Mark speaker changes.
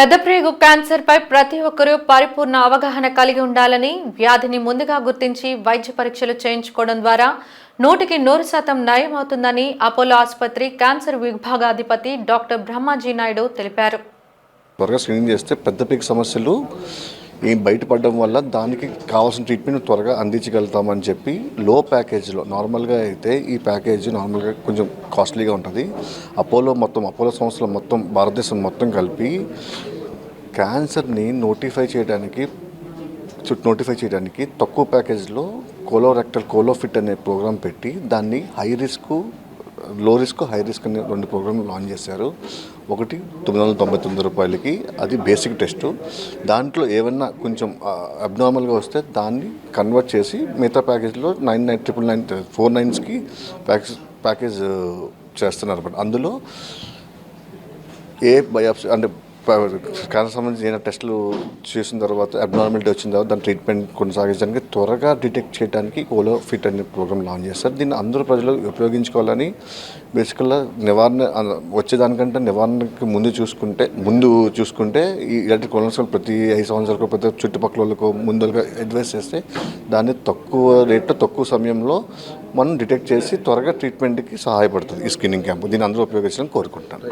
Speaker 1: పెద్దప్రేగు క్యాన్సర్పై ప్రతి ఒక్కరూ పరిపూర్ణ అవగాహన కలిగి ఉండాలని వ్యాధిని ముందుగా గుర్తించి వైద్య పరీక్షలు చేయించుకోవడం ద్వారా నూటికి నూరు శాతం నయం అవుతుందని అపోలో ఆసుపత్రి క్యాన్సర్ విభాగాధిపతి డాక్టర్ బ్రహ్మాజీ నాయుడు తెలిపారు.
Speaker 2: త్వరగా స్క్రీనింగ్ చేస్తే పెద్ద సమస్యలు ఏం బయటపడడం వల్ల దానికి కావాల్సిన ట్రీట్మెంట్ త్వరగా అందించగలుగుతామని చెప్పి లో ప్యాకేజ్లో నార్మల్గా అయితే ఈ ప్యాకేజ్ నార్మల్గా కొంచెం కాస్ట్లీగా ఉంటుంది. అపోలో మొత్తం అపోలో సంస్థలు మొత్తం భారతదేశం మొత్తం కలిపి క్యాన్సర్ని నోటిఫై చేయడానికి చుట్టూ నోటిఫై చేయడానికి తక్కువ ప్యాకేజ్లో కోలోరెక్టల్ కోలోఫిట్ అనే ప్రోగ్రాం పెట్టి దాన్ని హై రిస్క్లో రిస్క్ హై రిస్క్ అనే రెండు ప్రోగ్రాంలు లాంచ్ చేశారు. ఒకటి తొమ్మిది వందల తొంభై తొమ్మిది రూపాయలకి అది బేసిక్ టెస్ట్. దాంట్లో ఏమన్నా కొంచెం అబ్నార్మల్గా వస్తే దాన్ని కన్వర్ట్ చేసి మిగతా ప్యాకేజ్లో nine nine triple nine four నైన్స్కి package package చేస్తున్నారు అనమాట అందులో ఏ బయాప్సీ అంటే క్యాన్సర్ సంబంధించి టెస్టులు చేసిన తర్వాత అబ్నార్మాలిటీ వచ్చిన తర్వాత దాని ట్రీట్మెంట్ కొనసాగించడానికి త్వరగా డిటెక్ట్ చేయడానికి కోలో ఫిట్ అనే ప్రోగ్రామ్ లాంచ్ చేస్తారు. దీన్ని అందరూ ప్రజలు ఉపయోగించుకోవాలని బేసికల్గా నివారణ వచ్చేదానికంటే నివారణకి ముందు చూసుకుంటే ముందు చూసుకుంటే ఈ ఇలాంటి కొలెస్ట్రాల్ ప్రతి ఐదు సంవత్సరాలకు ప్రతి చుట్టుపక్కల వాళ్ళకు ముందుగా అడ్వైస్ చేస్తే దాన్ని తక్కువ రేట్లో తక్కువ సమయంలో మనం డిటెక్ట్ చేసి త్వరగా ట్రీట్మెంట్కి సహాయపడుతుంది ఈ స్కిన్నింగ్ క్యాంప్ దీన్ని అందరూ ఉపయోగించాలని కోరుకుంటాను